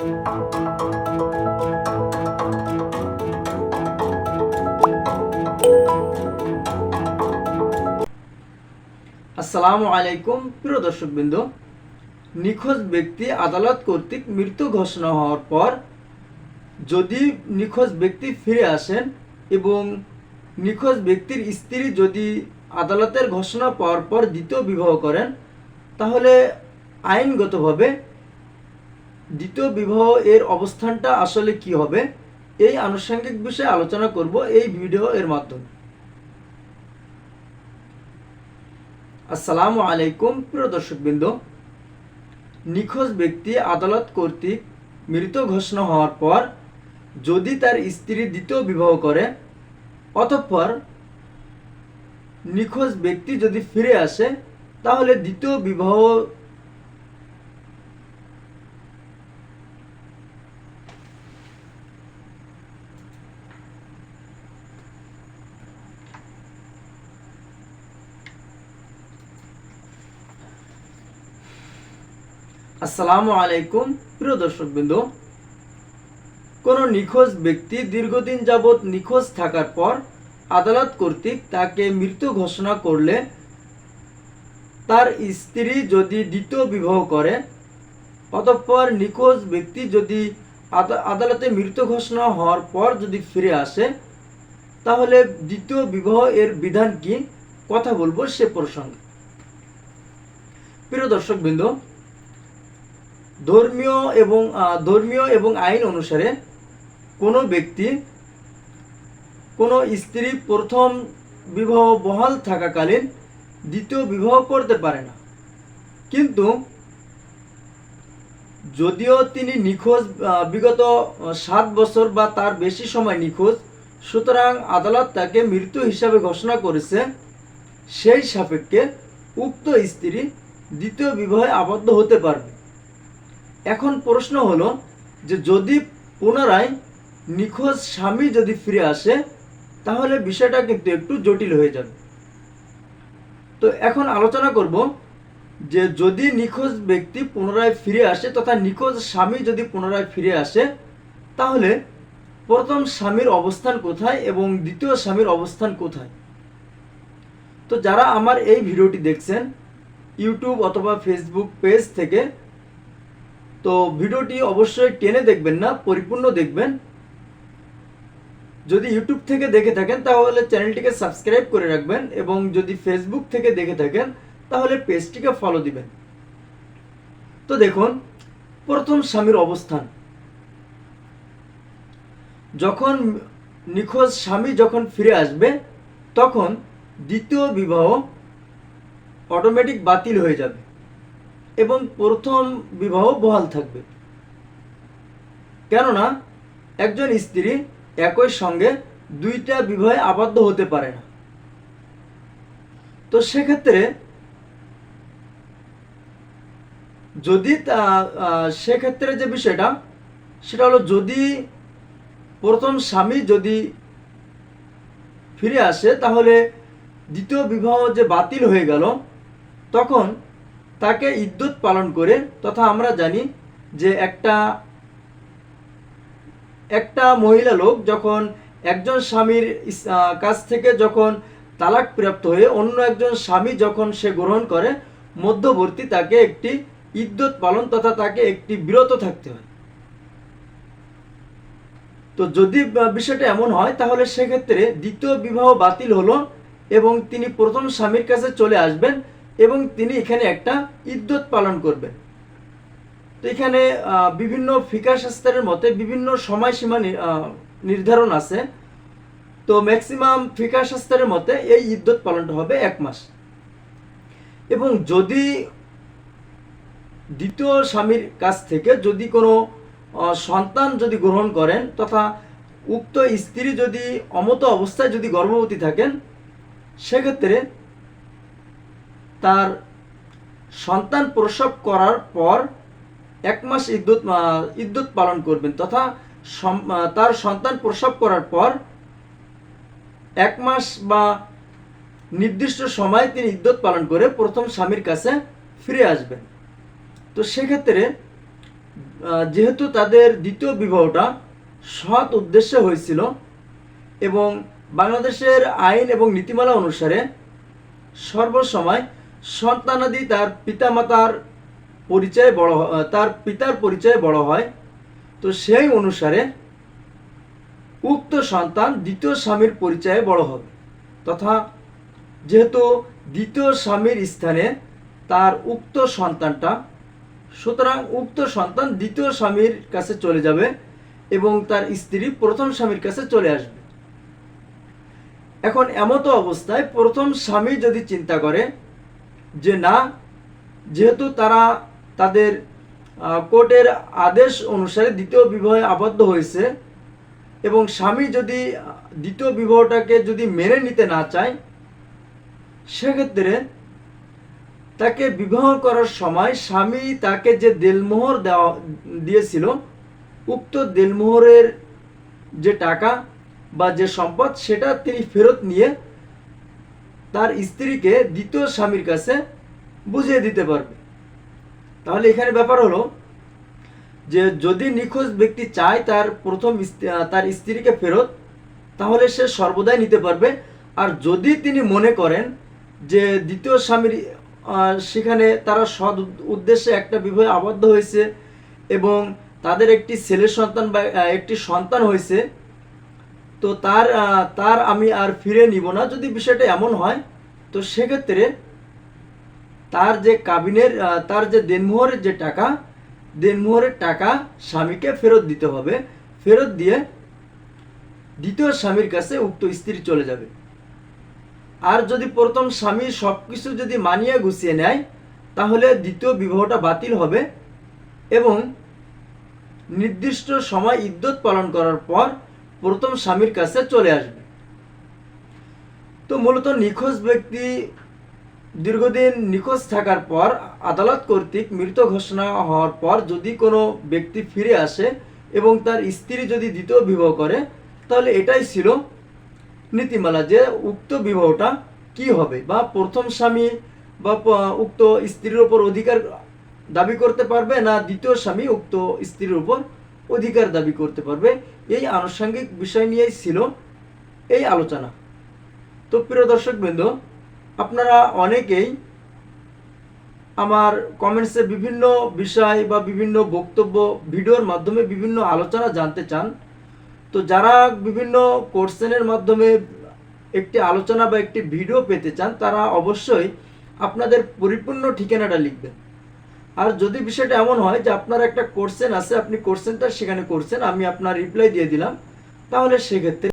আসসালামু আলাইকুম, প্রিয় দর্শকবৃন্দ। নিখোঁজ ব্যক্তি আদালত কর্তৃক মৃত্যু ঘোষণা হওয়ার পর যদি নিখোঁজ ব্যক্তি ফিরে আসেন এবং নিখোঁজ ব্যক্তির স্ত্রী যদি আদালতের ঘোষণা পাওয়ার পর দ্বিতীয় বিবাহ করেন, তাহলে আইনগতভাবে দ্বিতীয় বিবাহ এর অবস্থানটা আসলে কি হবে? এই আনুষঙ্গিক বিষয়ে আলোচনা করব এই ভিডিও এর মাধ্যমে। আসসালামু আলাইকুম, প্রিয় দর্শকবৃন্দ। নিখোঁজ ব্যক্তি আদালত কর্তৃক মৃত ঘোষণা হওয়ার পর যদি তার স্ত্রী দ্বিতীয় বিবাহ করে, অতঃপর নিখোঁজ ব্যক্তি যদি ফিরে আসে, তাহলে দ্বিতীয় বিবাহ আসসালামু আলাইকুম, প্রিয় দর্শকবৃন্দ। কোনো নিখোঁজ ব্যক্তি দীর্ঘদিন যাবৎ নিখোঁজ থাকার পর আদালত কর্তৃক তাকে মৃত ঘোষণা করলে তার স্ত্রী যদি দ্বিতীয় বিবাহ করে, অতঃপর নিখোঁজ ব্যক্তি যদি আদা- আদালতে মৃত ঘোষণা হওয়ার পর যদি ফিরে আসে, তাহলে দ্বিতীয় বিবাহ এর বিধান কি? কথা বলব সে প্রসঙ্গে। প্রিয় দর্শকবৃন্দ ধর্মীয় এবং ধর্মীয় এবং আইন অনুসারে কোনো ব্যক্তি কোনো স্ত্রী প্রথম বিবাহ বহাল থাকাকালীন দ্বিতীয় বিবাহ করতে পারে না। কিন্তু যদিও তিনি নিখোঁজ বিগত সাত বছর বা তার বেশি সময় নিখোঁজ, সুতরাং আদালত তাকে মৃত্যু হিসাবে ঘোষণা করেছে, সেই সাপেক্ষে উক্ত স্ত্রী দ্বিতীয় বিবাহে আবদ্ধ হতে পারবে। এখন প্রশ্ন হলো যে যদি পুনরায় নিখোঁজ স্বামী যদি ফিরে আসে, তাহলে বিষয়টা কিন্তু একটু জটিল হয়ে যাবে। তো এখন আলোচনা করব যে যদি নিখোঁজ ব্যক্তি পুনরায় ফিরে আসে তথা নিখোঁজ স্বামী যদি পুনরায় ফিরে আসে, তাহলে প্রথম স্বামীর অবস্থান কোথায় এবং দ্বিতীয় স্বামীর অবস্থান কোথায়? তো যারা আমার এই ভিডিওটি দেখছেন, ইউটিউব অথবা ফেসবুক পেজ থেকে তো ভিডিওটি অবশ্যই টেনে দেখবেন না, পরিপূর্ণ দেখবেন। যদি ইউটিউব থেকে দেখে থাকেন, তাহলে চ্যানেলটিকে সাবস্ক্রাইব করে রাখবেন এবং যদি ফেসবুক থেকে দেখে থাকেন, তাহলে পেজটিকে ফলো দিবেন। তো দেখুন, প্রথম স্বামীর অবস্থান। যখন নিখোঁজ স্বামী যখন ফিরে আসবে, তখন দ্বিতীয় বিবাহ অটোমেটিক বাতিল হয়ে যাবে। এবং প্রথম বিবাহ বহাল থাকবে। কেননা, একজন স্ত্রী একই সঙ্গে দুইটা বিবাহে আবদ্ধ হতে পারে না। তো সেক্ষেত্রে যদি সেক্ষেত্রে যে বিষয়টা, সেটা হলো যদি প্রথম স্বামী যদি ফিরে আসে, তাহলে দ্বিতীয় বিবাহ যে বাতিল হয়ে গেল, তখন তাকে ইদ্যুৎ পালন করে, তথা আমরা জানি যে একটা একটা মহিলা লোক যখন একজন স্বামীর কাছ থেকে যখন তালাক প্রাপ্ত হয়ে অন্য একজন স্বামী যখন সে গ্রহণ করে, মধ্যবর্তী তাকে একটি ইদ্যুৎ পালন তথা তাকে একটি বিরত থাকতে হয়। তো যদি বিষয়টা এমন হয়, তাহলে সেক্ষেত্রে দ্বিতীয় বিবাহ বাতিল হলো এবং তিনি প্রথম স্বামীর কাছে চলে আসবেন এবং তিনি এখানে একটা ইদ্যত পালন করবেন। তো এখানে বিভিন্ন ফিকা শাস্ত্রের মতে বিভিন্ন সময়সীমা নির্ধারণ আছে। তো ম্যাক্সিমাম ফিকা শাস্ত্রের মতে এই ইদ্যত পালনটা হবে এক মাস। এবং যদি দ্বিতীয় স্বামীর কাছ থেকে যদি কোনো সন্তান যদি গ্রহণ করেন তথা উক্ত স্ত্রী যদি অমত অবস্থায় যদি গর্ভবতী থাকেন, সেক্ষেত্রে তার সন্তান প্রসব করার পর এক মাস ইদ্যুৎ ইদ্যুৎ পালন করবেন তথা তার সন্তান প্রসব করার পর এক মাস বা নির্দিষ্ট সময় তিনি ইদ্যুৎ পালন করে প্রথম স্বামীর কাছে ফিরে আসবেন। তো সেক্ষেত্রে যেহেতু তাদের দ্বিতীয় বিবাহটা সৎ উদ্দেশ্যে হয়েছিল এবং বাংলাদেশের আইন এবং নীতিমালা অনুসারে সর্বসময় সন্তানাদি তার পিতামাতার পরিচয়ে বড় তার পিতার পরিচয়ে বড় হয়। তো সেই অনুসারে উক্ত সন্তান দ্বিতীয় স্বামীর পরিচয়ে বড় হবে। তথা যেহেতু দ্বিতীয় স্বামীর স্থানে তার উক্ত সন্তানটা, সুতরাং উক্ত সন্তান দ্বিতীয় স্বামীর কাছে চলে যাবে এবং তার স্ত্রী প্রথম স্বামীর কাছে চলে আসবে। এখন এমতো অবস্থায় প্রথম স্বামী যদি চিন্তা করে যে না, যেহেতু তারা তাদের কোর্টের আদেশ অনুসারে দ্বিতীয় বিবাহে আবদ্ধ হয়েছে এবং স্বামী যদি, দ্বিতীয় বিবাহটাকে যদি মেনে নিতে না চায়, সেক্ষেত্রে তাকে বিবাহ করার সময় স্বামী তাকে যে দেলমোহর দেওয়া, দিয়েছিল, উক্ত দেলমোহরের যে টাকা বা যে সম্পদ, সেটা তিনি ফেরত নিয়ে তার স্ত্রীকে দ্বিতীয় স্বামীর কাছে বুঝিয়ে দিতে পারবে। তাহলে এখানে ব্যাপার হলো যে যদি নিখোঁজ ব্যক্তি চায় তার প্রথম তার স্ত্রীকে ফেরত, তাহলে সে সর্বদাই নিতে পারবে। আর যদি তিনি মনে করেন যে দ্বিতীয় স্বামীর সেখানে তারা সৎ উদ- উদ্দেশ্যে একটা বিবাহে আবদ্ধ হয়েছে এবং তাদের একটি ছেলে সন্তান বা একটি সন্তান হয়েছে তো তার তার আমি আর ফিরে নিব না। যদি বিষয়টা এমন হয়, তো সেক্ষেত্রে তার যে কাবিনের তার যে দেনমোহরের যে টাকা, দেনমোহরের টাকা স্বামীকে ফেরত দিতে হবে। ফেরত দিয়ে দ্বিতীয় স্বামীর কাছে উক্ত স্ত্রী চলে যাবে। আর যদি প্রথম স্বামী সব কিছু যদি মানিয়ে গুছিয়ে নেয়, তাহলে দ্বিতীয় বিবাহটা বাতিল হবে এবং নির্দিষ্ট সময় ইদ্যত পালন করার পর প্রথম স্বামীর কাছে চলে আসবে। তো মূলত নিখোঁজ ব্যক্তি দীর্ঘদিন নিখোঁজ থাকার পর আদালত কর্তৃক মৃত ঘোষণা হওয়ার পর যদি কোনো ব্যক্তি ফিরে আসে এবং তার স্ত্রী যদি দ্বিতীয় বিবাহ করে, তাহলে এটাই ছিল নীতিমালা যে উক্ত বিবাহটা কি হবে বা প্রথম স্বামী বা উক্ত স্ত্রীর উপর অধিকার দাবি করতে পারবে না দ্বিতীয় স্বামী উক্ত স্ত্রীর উপর? অধিকার দাবি করতে পারবে। এই আনুষঙ্গিক বিষয় নিয়েই ছিল এই আলোচনা। তো প্রিয় দর্শক বৃন্দ আপনারা অনেকেই আমার কমেন্টসে বিভিন্ন বিষয় বা বিভিন্ন বক্তব্য ভিডিওর মাধ্যমে বিভিন্ন আলোচনা জানতে চান। তো যারা বিভিন্ন কোর্সেনের মাধ্যমে একটি আলোচনা বা একটি ভিডিও পেতে চান, তারা অবশ্যই আপনাদের পরিপূর্ণ ঠিকানাটা লিখবেন। আর যদি বিষয়টা এমন হয় যে আপনার একটা কোর্সেন আছে, আপনি কোর্সেনটা সেখানে করছেন, আমি আপনার রিপ্লাই দিয়ে দিলাম, তাহলে সেক্ষেত্রে